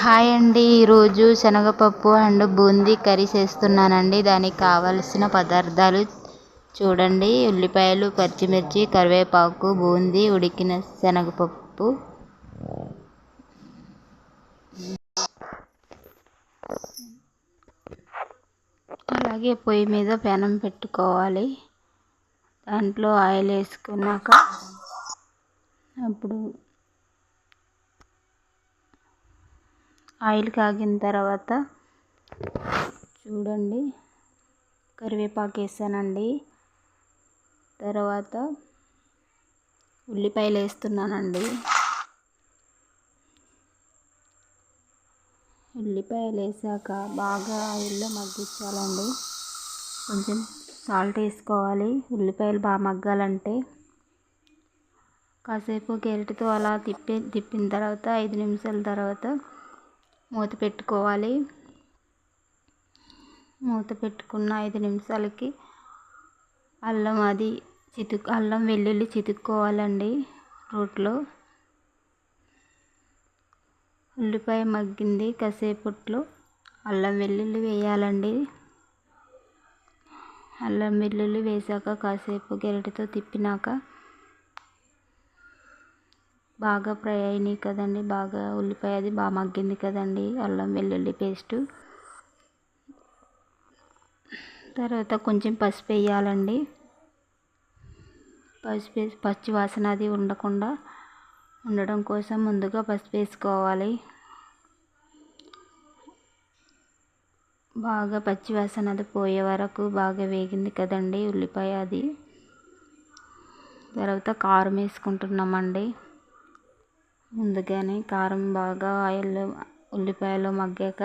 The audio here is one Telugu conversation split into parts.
హాయ్ అండి. ఈరోజు శనగపప్పు అండ్ బూందీ కర్రీ చేస్తున్నానండి. దానికి కావలసిన పదార్థాలు చూడండి. ఉల్లిపాయలు పచ్చిమిర్చి కరివేపాకు బూందీ ఉడికిన శనగపప్పు. అలాగే పొయ్యి మీద పెనం పెట్టుకోవాలి. దాంట్లో ఆయిల్ వేసుకున్నాక అప్పుడు ఆయిల్ కాగిన తర్వాత చూడండి. కరివేపాకు వేసానండి. తర్వాత ఉల్లిపాయలు వేస్తున్నానండి. ఉల్లిపాయలు వేసాక బాగా ఆయిల్లో మగ్గించాలండి. కొంచెం సాల్ట్ వేసుకోవాలి. ఉల్లిపాయలు బాగా మగ్గాలంటే కాసేపు గెరటితో అలా తిప్పి తిప్పిన తర్వాత ఐదు నిమిషాల తర్వాత మూత పెట్టుకోవాలి. మూత పెట్టుకున్న ఐదు నిమిషాలకి అల్లం అది చితుకు అల్లం వెల్లుల్లి చితుక్కోవాలండి రోట్లో. ఉల్లిపాయ మగ్గింది కాసేపట్లో అల్లం వెల్లుల్లి వేయాలండి. అల్లం వెల్లుల్లి వేసాక కాసేపు గెరటితో తిప్పినాక బాగా ఫ్రై అయినాయి కదండి బాగా ఉల్లిపాయ అది బాగా మగ్గింది కదండి అల్లం వెల్లుల్లి పేస్టు. తర్వాత కొంచెం పసుపు వేయాలండి. పసుపు వేసి పచ్చి వాసన అది ఉండకుండా ఉండడం కోసం ముందుగా పసుపు వేసుకోవాలి. బాగా పచ్చి వాసన అది పోయే వరకు బాగా వేగింది కదండి ఉల్లిపాయ అది. తర్వాత కారం వేసుకుంటున్నామండి. ముందుగానే కారం బాగా ఆయిల్లో ఉల్లిపాయలో మగ్గాక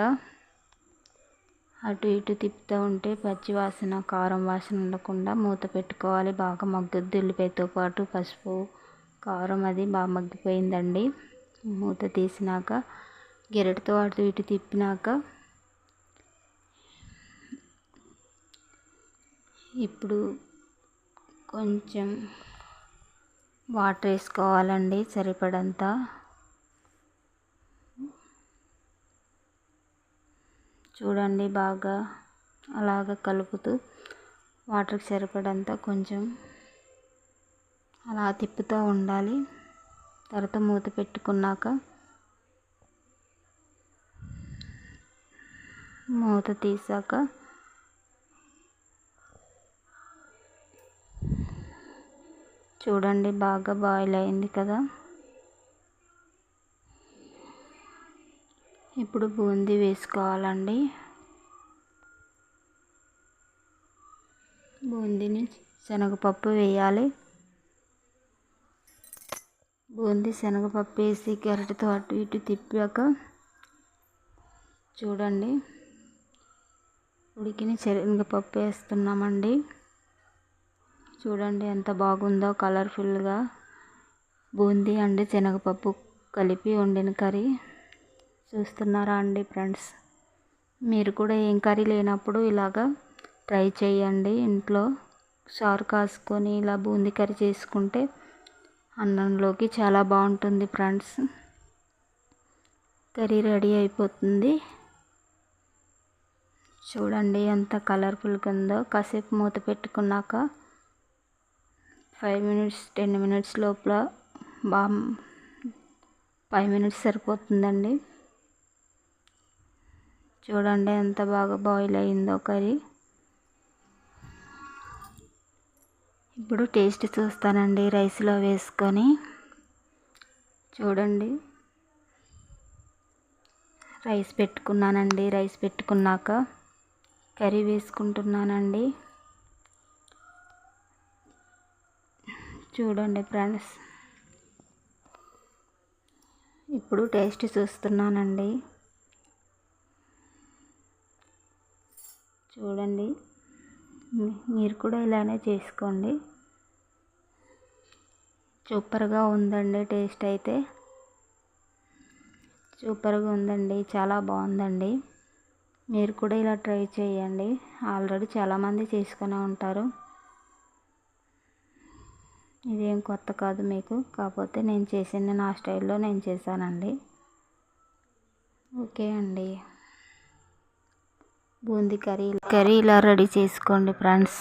అటు ఇటు తిప్పుతూ ఉంటే పచ్చి వాసన కారం వాసన ఉండకుండా మూత పెట్టుకోవాలి. బాగా మగ్గుద్ది ఉల్లిపాయతో పాటు పసుపు కారం అది బాగా మగ్గిపోయిందండి. మూత తీసినాక గెరటితో అటు ఇటు తిప్పినాక ఇప్పుడు కొంచెం వాటర్ వేసుకోవాలండి సరిపడంత. చూడండి బాగా అలాగ కలుపుతూ వాటర్కి సరిపడంత కొంచెం అలా తిప్పుతూ ఉండాలి. తర్వాత మూత పెట్టుకున్నాక మూత తీసాక చూడండి బాగా బాయిల్ అయింది కదా. ఇప్పుడు బూందీ వేసుకోవాలండి. బూందీని శనగపప్పు వేయాలి. బూందీ శనగపప్పు వేసి గరిటతో అటు ఇటు తిప్పాక చూడండి. ఉడికిన శనగపప్పు వేస్తున్నామండి. చూడండి ఎంత బాగుందో కలర్ఫుల్గా బూందీ అండ్ శనగపప్పు కలిపి వండిన కర్రీ. చూస్తున్నారా అండి ఫ్రెండ్స్? మీరు కూడా ఏం కర్రీ లేనప్పుడు ఇలాగా ట్రై చేయండి. ఇంట్లో చారు కాసుకొని ఇలా బూందీ కర్రీ చేసుకుంటే అన్నంలోకి చాలా బాగుంటుంది ఫ్రెండ్స్. కర్రీ రెడీ అయిపోతుంది. చూడండి ఎంత కలర్ఫుల్గా ఉందో. కాసేపు మూత పెట్టుకున్నాక ఫైవ్ మినిట్స్ టెన్ మినిట్స్ లోపల బా ఫైవ్ మినిట్స్ సరిపోతుందండి. చూడండి ఎంత బాగా బాయిల్ అయిందో కర్రీ. ఇప్పుడు టేస్ట్ చూస్తానండి రైస్లో వేసుకొని. చూడండి. రైస్ పెట్టుకున్నానండి రైస్ పెట్టుకున్నాక కర్రీ వేసుకుంటున్నానండి. చూడండి ఫ్రెండ్స్. ఇప్పుడు టేస్ట్ చూస్తున్నానండి. చూడండి. మీరు కూడా ఇలానే చేసుకోండి. సూపర్గా ఉందండి టేస్ట్ అయితే. సూపర్గా ఉందండి చాలా బాగుందండి. మీరు కూడా ఇలా ట్రై చేయండి. ఆల్రెడీ చాలామంది చేసుకునే ఉంటారు. ఇదేం కొత్త కాదు మీకు. కాకపోతే నేను చేసింది నా స్టైల్లో నేను చేశానండి. ఓకే అండి. బూందీ కర్రీ కర్రీ ఇలా రెడీ చేసుకోండి ఫ్రెండ్స్.